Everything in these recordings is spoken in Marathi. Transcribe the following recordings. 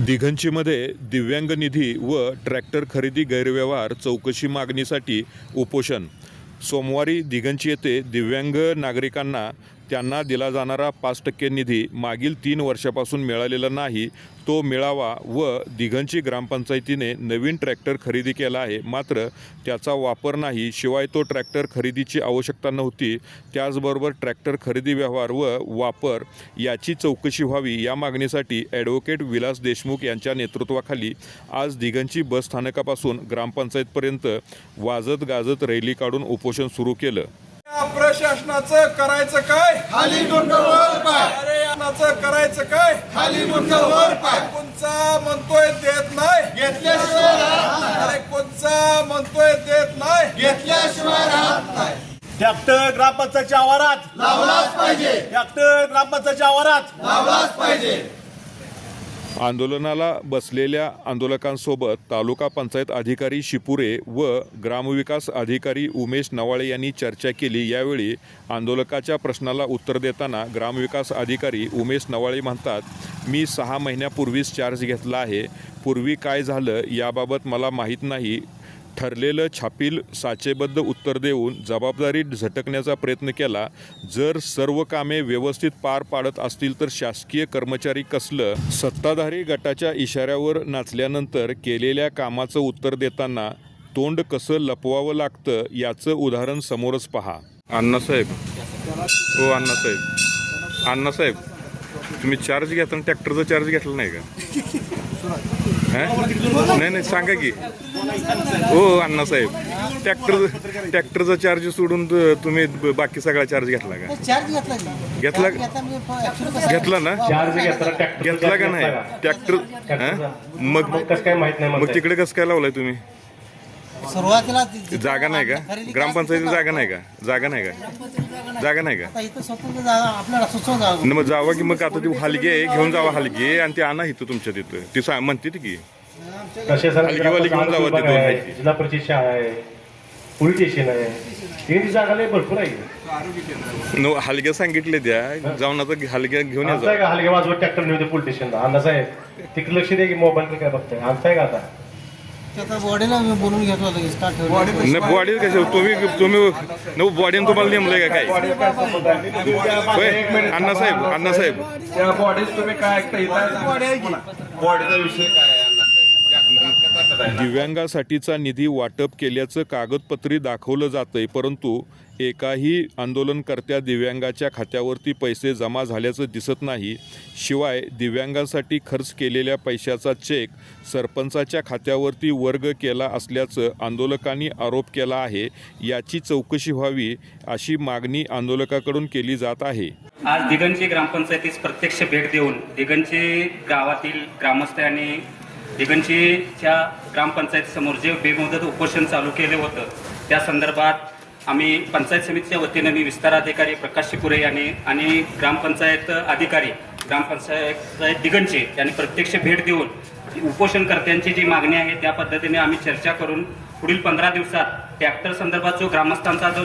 दिघंचीमध्ये दिव्यांग निधी व ट्रॅक्टर खरेदी गैरव्यवहार चौकशी मागणीसाठी उपोषण. सोमवारी दिघंची येथे दिव्यांग नागरिकांना त्यांना दिला जाणारा पाच टक्के निधी मागील तीन वर्षापासून मिळालेला नाही तो मिळावा व दिघंची ग्रामपंचायतीने नवीन ट्रॅक्टर खरेदी केला आहे. मात्र त्याचा वापर नाही शिवाय तो ट्रॅक्टर खरेदीची आवश्यकता नव्हती. त्याचबरोबर ट्रॅक्टर खरेदी व्यवहार व वापर याची चौकशी व्हावी या मागणीसाठी ॲडव्होकेट विलास देशमुख यांच्या नेतृत्वाखाली आज दिघंची बस स्थानकापासून ग्रामपंचायतपर्यंत वाजत गाजत रैली काढून उपोषण सुरू केलं. प्रशासनाचं करायचं काय? खाली डोंगरावर पाय. करायचं काय? खाली डोंगरावर पाय. कोणचा म्हणतोय देत नाही? घेतल्याशिवाय अरे कोणचा म्हणतोय देत नाही? घेतल्याशिवाय राहत नाही. ट्रॅक्टर ग्रामपंचायतच्या आवारात. लावलाच पाहिजे. ट्रॅक्टर ग्रामपंचायतच्या आवारात. लावलाच पाहिजे. आंदोलनाला बसलेल्या आंदोलकांसोबत तालुका पंचायत अधिकारी शिपुरे व ग्रामविकास अधिकारी उमेश नवाळे यांनी चर्चा केली. यावेळी आंदोलकाच्या प्रश्नाला उत्तर देताना ग्रामविकास अधिकारी उमेश नवाळे म्हणतात मी सहा महिन्यापूर्वीच चार्ज घेतला आहे. पूर्वी काय झालं याबाबत मला माहीत नाही. ठरलेलं छापील साचेबद्ध उत्तर देऊन जबाबदारी झटकण्याचा प्रयत्न केला. जर सर्व कामे व्यवस्थित पार पाडत असतील तर शासकीय कर्मचारी कसलं? सत्ताधारी गटाच्या इशाऱ्यावर नाचल्यानंतर केलेल्या कामाचं उत्तर देताना तोंड कसं लपवावं लागतं याचं उदाहरण समोरच पहा. अण्णासाहेब हो अण्णासाहेब अण्णासाहेब तुम्ही चार्ज घेताना ट्रॅक्टरचा चार्ज घेतला नाही का? नाही नाही सांगा की. हो अण्णासाहेब ट्रॅक्टर ट्रॅक्टरचा चार्ज सोडून तुम्ही बाकी सगळा चार्ज घेतला का? चार्ज घेतला की. घेतला घेतला म्हणजे घेतला ना? चार्ज घेतला ट्रॅक्टर घेतला का नाही? ट्रॅक्टर हां? मग मग कसं काय माहीत नाही मग म्हणताय. तिकडे कसं काय लावलाय तुम्ही? सुरुवातीला ती- जागा नाही का? खरेदी ग्रामपंचायती करायची जागा नाही का? जागा नाही का? जागा नाही. का? आता इथं स्वतंत्र जागा आपल्याला सुचव जागा न मग जावा की मग आता ती हलगी आहे घेऊन जावा हलगी आहे आणि ती आणा इथं तुमच्या तिथं. ती सा म्हणते ती की हलगीवाली घेऊन जावं आहे, माहिती. जिल्हा परिषद शाळा आहे पोलीस स्टेशन आहे. त्यांची जागा लय भरपूर आहे. न हलग्या सांगितले द्या जाऊन आता हलग्या घेऊन या आमचा जावा. का? हलगे वाजवत ट्रॅक्टर नेऊ पोलीस स्टेशनला अंदाज आहे. तिकडे लक्ष द्या की मोबाईल काय बघताय. आमचा का आता? ते आता बॉडीला मी बोलून घेतो लगेच का ठेवलं बॉडी कशी तुम्ही तुम्ही न बॉडीने तुम्हाला नेमलंय का काय? होय अण्णासाहेब अण्णासाहेब. त्या बॉडीज तुम्ही काय ऐकता? बॉडीचा विषय काय? दिव्यांगासाठीचा निधी वाटप केल्याचं कागदपत्री दाखवलं जातंय परंतु एकाही आंदोलनकर्त्या दिव्यांगाच्या खात्यावरती पैसे जमा झाल्याचं दिसत नाही. शिवाय दिव्यांगासाठी खर्च केलेल्या पैशाचा चेक सरपंचाच्या खात्यावरती वर्ग केला असल्याचं आंदोलकांनी आरोप केला आहे. याची चौकशी व्हावी अशी मागणी आंदोलकाकडून केली जात आहे. आज दिगंची ग्रामपंचायतीस प्रत्यक्ष भेट देऊन दिगंची गावातील ग्रामस्थ आणि दिगंचीच्या ग्रामपंचायतीसमोर जे बेमुदत उपोषण चालू केले होतं त्या संदर्भात आम्ही पंचायत समितीच्या वतीने मी विस्तार अधिकारी प्रकाश शिपुरे यांनी आणि ग्रामपंचायत अधिकारी ग्रामपंचायत दिगंचे यांनी प्रत्यक्ष भेट देऊन उपोषणकर्त्यांची जी मागणी आहे त्या पद्धतीने आम्ही चर्चा करून पुढील पंधरा दिवसात ट्रॅक्टर संदर्भात जो ग्रामस्थांचा जो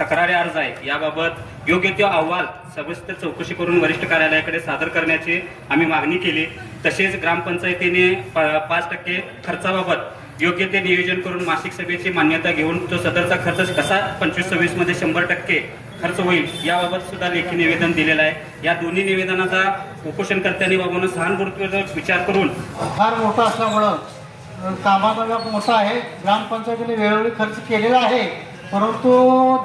तक्रारी अर्ज आहे याबाबत योग्य तो अहवाल सविस्तर चौकशी करून वरिष्ठ कार्यालयाकडे सादर करण्याची आम्ही मागणी केली. तसेच ग्रामपंचायतीने पा पाच टक्के खर्चाबाबत योग्य ते नियोजन करून मासिक सभेची मान्यता घेऊन तो सदरचा खर्च कसा पंचवीस सव्वीसमध्ये शंभर टक्के खर्च होईल याबाबत सुद्धा लेखी निवेदन दिलेलं आहे. या दोन्ही निवेदनाचा उपोषणकर्त्यांनी बाबांना सहानुभूतीपूर्वक विचार करून फार मोठा असल्यामुळं कामाचा व्याप मोठा आहे. ग्रामपंचायतीने वेळोवेळी खर्च केलेला आहे. परंतु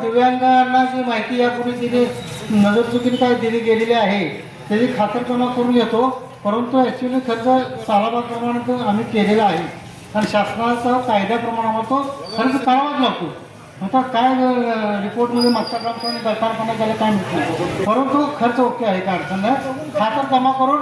दिव्यांगांना जी माहिती यापूर्वी तिने नजरचुकीने काय दिली गेलेली आहे त्याची खातरजमा करून घेतो. परंतु ॲक्च्युली खर्च सालाबादप्रमाणे तो आम्ही केलेला आहे. कारण शासनाचा कायद्याप्रमाणे तो खर्च करावाच लागतो आता काय रिपोर्टमध्ये मागच्या ग्रामपंचायत दरकारपणा त्याला काय माहीत परंतु खर्च ओके आहे काय अडचण नाही तर जमा करून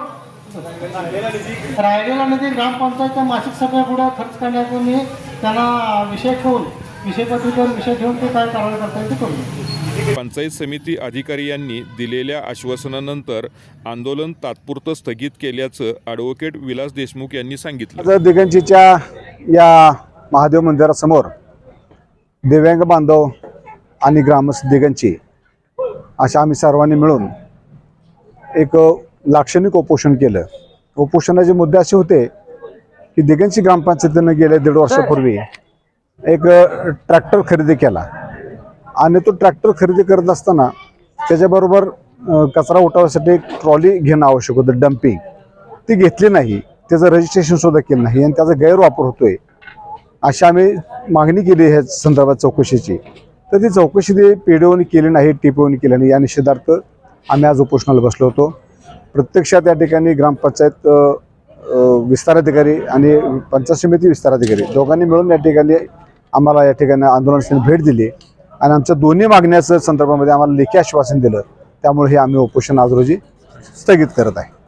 राहिलेला निधी ग्रामपंचायतच्या मासिक सभेपुढे खर्च करण्याचा मी त्यांना विषय ठेवून विषयपत्रिकेवर विषय ठेवून ते काय कारवाई करता येईल ते करू. पंचायत समिती अधिकारी यांनी दिलेल्या आश्वासनानंतर आंदोलन तात्पुरतं स्थगित केल्याचं ॲडव्होकेट विलास देशमुख यांनी सांगितलं. दिगंजीच्या या महादेव मंदिरासमोर दिव्यांग बांधव आणि ग्रामस्थ दिगंची अशा आम्ही सर्वांनी मिळून एक लाक्षणिक उपोषण केलं. उपोषणाचे मुद्दे असे होते की दिगंची ग्रामपंचायतीनं गेल्या दीड वर्षापूर्वी एक ट्रॅक्टर खरेदी केला. आणि तो ट्रॅक्टर खरेदी करत असताना त्याच्याबरोबर कचरा उठावासाठी एक ट्रॉली घेणं आवश्यक होतं डम्पिंग. ती घेतली नाही. त्याचं रजिस्ट्रेशन सुद्धा केलं नाही. आणि त्याचा गैरवापर होतोय. अशी आम्ही मागणी केली ह्या संदर्भात चौकशीची. तर ती चौकशी ते पीडीओनी केली नाही टिपवून केली नाही. या निषेधार्थ आम्ही आज उपोषणाला बसलो होतो. प्रत्यक्षात या ठिकाणी ग्रामपंचायत विस्ताराधिकारी आणि पंचायत समिती विस्ताराधिकारी दोघांनी मिळून या ठिकाणी आम्हाला या ठिकाणी आंदोलनासाठी भेट दिली. आणि आमच्या दोन्ही मागण्याचं संदर्भामध्ये आम्हाला लेखी आश्वासन दिलं. त्यामुळे हे आम्ही उपोषण आज रोजी स्थगित करत आहे.